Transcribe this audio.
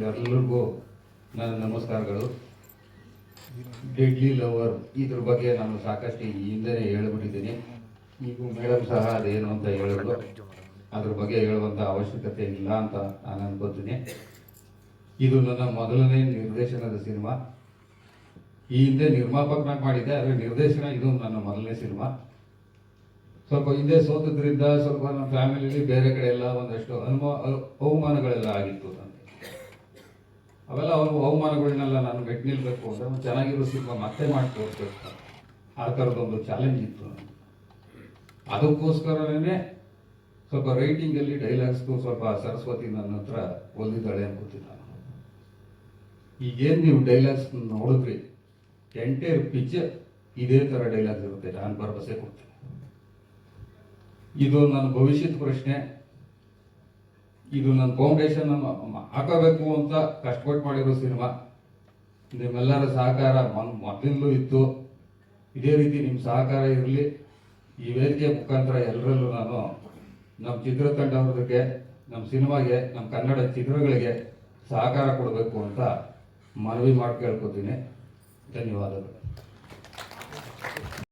ನಿಮ್ಗೆಲ್ಲರಿಗೂ ನನ್ನ ನಮಸ್ಕಾರಗಳು. ಡೆಡ್ಲಿ ಲವರ್ ಇದ್ರ ಬಗ್ಗೆ ನಾನು ಸಾಕಷ್ಟು ಹಿಂದೆ ಹೇಳ್ಬಿಟ್ಟಿದ್ದೀನಿ. ಈಗ ಮೇಡಮ್ ಸಹ ಅದೇನು ಅಂತ ಹೇಳಿದ್ರು ಅದ್ರ ಬಗ್ಗೆ ಹೇಳುವಂಥ ಅವಶ್ಯಕತೆ ಇಲ್ಲ ಅಂತ ನಾನು ಅನ್ಕೋತೀನಿ. ಇದು ನನ್ನ ಮೊದಲನೇ ನಿರ್ದೇಶನದ ಸಿನಿಮಾ. ಈ ಹಿಂದೆ ನಿರ್ಮಾಪಕನಾಗಿ ಮಾಡಿದ್ದೆ, ಆದರೆ ನಿರ್ದೇಶನ ಇದು ನನ್ನ ಮೊದಲನೇ ಸಿನಿಮಾ. ಸ್ವಲ್ಪ ಹಿಂದೆ ಸೋತದ್ರಿಂದ ಸ್ವಲ್ಪ ನಮ್ಮ ಫ್ಯಾಮಿಲಿಲಿ ಬೇರೆ ಕಡೆ ಎಲ್ಲ ಒಂದಷ್ಟು ಅನುಮ ಅವಮಾನಗಳೆಲ್ಲ ಆಗಿತ್ತು ನನಗೆ ಅವೆಲ್ಲ ಅವು ಅವಮಾನಗಳನ್ನೆಲ್ಲ ನಾನು ಬೆಟ್ಟ ನಿಲ್ಬೇಕು ಅಂದರೆ ಚೆನ್ನಾಗಿರೋ ಸಿನಿಮಾ ಮತ್ತೆ ಮಾಡಿ ತೋರಿಸ್ಬೇಕು. ಆ ಥರದೊಂದು ಚಾಲೆಂಜ್ ಇತ್ತು ಅದಕ್ಕೋಸ್ಕರನೇ ಸ್ವಲ್ಪ ರೈಟಿಂಗಲ್ಲಿ ಡೈಲಾಗ್ಸ್ಗೂ ಸ್ವಲ್ಪ ಸರಸ್ವತಿ ನನ್ನ ಹತ್ರ ಒಲಿದಾಳೆ ಅನ್ಕೋತೀನಿ ನಾನು. ಈಗೇನು ನೀವು ಡೈಲಾಗ್ಸ್ ನೋಡಿದ್ರಿ? ಎಂಟೈರ್ ಪಿಕ್ಚರ್ ಇದೇ ಥರ ಡೈಲಾಗ್ಸ್ ಇರುತ್ತೆ. ನಾನು ಭರವಸೆ ಕೊಡ್ತೀನಿ. ಇದು ನನ್ನ ಭವಿಷ್ಯದ ಪ್ರಶ್ನೆ. ಇದು ನನ್ನ ಫೌಂಡೇಶನ್ ಹಾಕಬೇಕು ಅಂತ ಕಷ್ಟಪಟ್ಟು ಮಾಡಿರೋ ಸಿನಿಮಾ. ನಿಮ್ಮೆಲ್ಲರ ಸಹಕಾರ ಮೊದಲಿಂದಲೂ ಇತ್ತು. ಇದೇ ರೀತಿ ನಿಮ್ಮ ಸಹಕಾರ ಇರಲಿ. ಈ ವೇದಿಕೆ ಮುಖಾಂತರ ಎಲ್ಲರಲ್ಲೂ ನಾನು ನಮ್ಮ ಚಿತ್ರತಂಡವ್ರಿಗೆ ನಮ್ಮ ಸಿನಿಮಾಗೆ ನಮ್ಮ ಕನ್ನಡ ಚಿತ್ರಗಳಿಗೆ ಸಹಕಾರ ಕೊಡಬೇಕು ಅಂತ ಮನವಿ ಮಾಡಿ ಕೇಳ್ಕೊತೀನಿ ಧನ್ಯವಾದಗಳು.